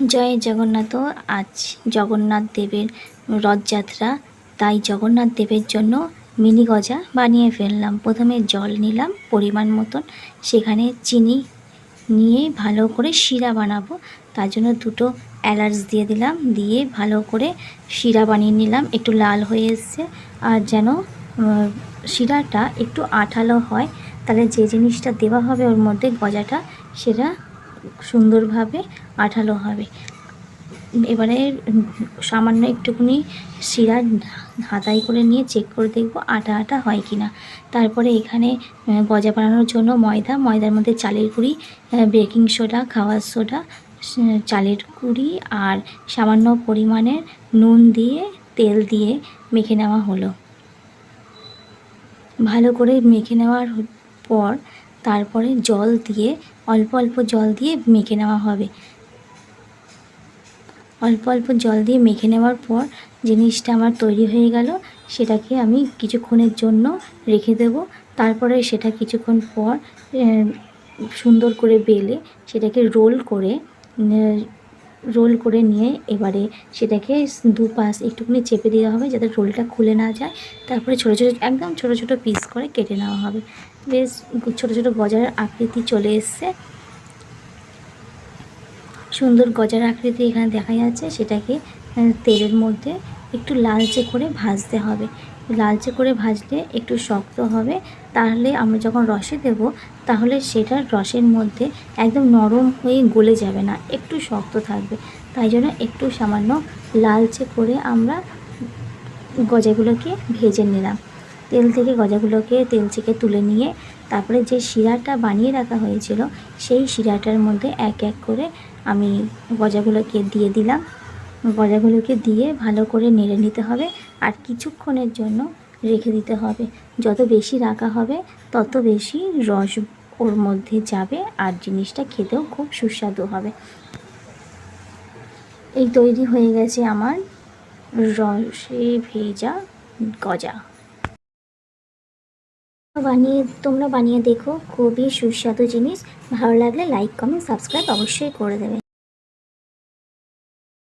জয় জগন্নাথ আজ জগন্নাথ দেবের রথযাত্রা। তাই জগন্নাথ দেবের জন্য মিনি গজা বানিয়ে ফেললাম। প্রথমে জল নিলাম পরিমাণ মতন। সেখানে চিনি নিয়ে ভালো করে শিরা বানাবো। তার জন্য দুটো এলাচ দিয়ে দিলাম। দিয়ে ভালো করে শিরা বানিয়ে নিলাম। একটু লাল হয়ে এসছে। আর যেন শিরাটা একটু আঠালো হয়, তাহলে যে জিনিসটা দেওয়া হবে ওর মধ্যে গজাটা, সেটা সুন্দরভাবে আঠালো হবে। এবারে সামান্য একটুখানি শিরা হাতাই করে নিয়ে চেক করে দেখব আটা আটা হয় কি না তারপরে এখানে গজা বানানোর জন্য ময়দা, ময়দার মধ্যে চালের গুঁড়ি বেকিং সোডা খাওয়ার সোডা চালের গুঁড়ি আর সামান্য পরিমাণের নুন দিয়ে, তেল দিয়ে মেখে নেওয়া হলো। ভালো করে মেখে নেওয়ার পর তারপরে জল দিয়ে, অল্প অল্প জল দিয়ে মেখে নেওয়া হবে। অল্প অল্প জল দিয়ে মেখে নেওয়ার পর জিনিসটা আমার তৈরি হয়ে গেল। সেটাকে আমি কিছুক্ষণের জন্য রেখে দেব। তারপরে সেটা কিছুক্ষণ পর সুন্দর করে বেলে সেটাকে রোল করে রোল করে নিয়ে এবারে সেটাকে দুপাশ একটুখানি চেপে দেওয়া হবে যাতে রোলটা খুলে না যায়। তারপরে ছোটো ছোটো, একদম ছোটো ছোটো পিস করে কেটে নেওয়া হবে। বেশ ছোটো ছোটো গজার আকৃতি চলে এসছে। সুন্দর গজার আকৃতি এখানে দেখা যাচ্ছে। সেটাকে তেলের মধ্যে একটু লালচে করে ভাজতে হবে। লালচে করে ভাজলে একটু শক্ত হবে। তাহলে আমরা যখন রসে দেব, তাহলে সেটার রসের মধ্যে একদম নরম হয়ে গলে যাবে না, একটু শক্ত থাকবে। তাই জন্য একটু সামান্য লালচে করে আমরা গজাগুলোকে ভেজে নিলাম। তেল থেকে গজাগুলোকে, তেল থেকে তুলে নিয়ে তারপরে যে শিরাটা বানিয়ে রাখা হয়েছিল, সেই শিরাটার মধ্যে এক এক করে আমি গজাগুলোকে দিয়ে দিলাম। গজাগুলোকে দিয়ে ভালো করে নেড়ে নিতে হবে আর কিছুক্ষণের জন্য রেখে দিতে হবে। যত বেশি রাখা হবে, তত বেশি রস ওর মধ্যে যাবে আর জিনিসটা খেতেও খুব সুস্বাদু হবে। এই তৈরি হয়ে গেছে আমার রসে ভেজা গজা। বানিয়ে, তোমরা বানিয়ে দেখো, খুবই সুস্বাদু জিনিস। ভালো লাগলে লাইক কমেন্ট সাবস্ক্রাইব অবশ্যই করে দেবে।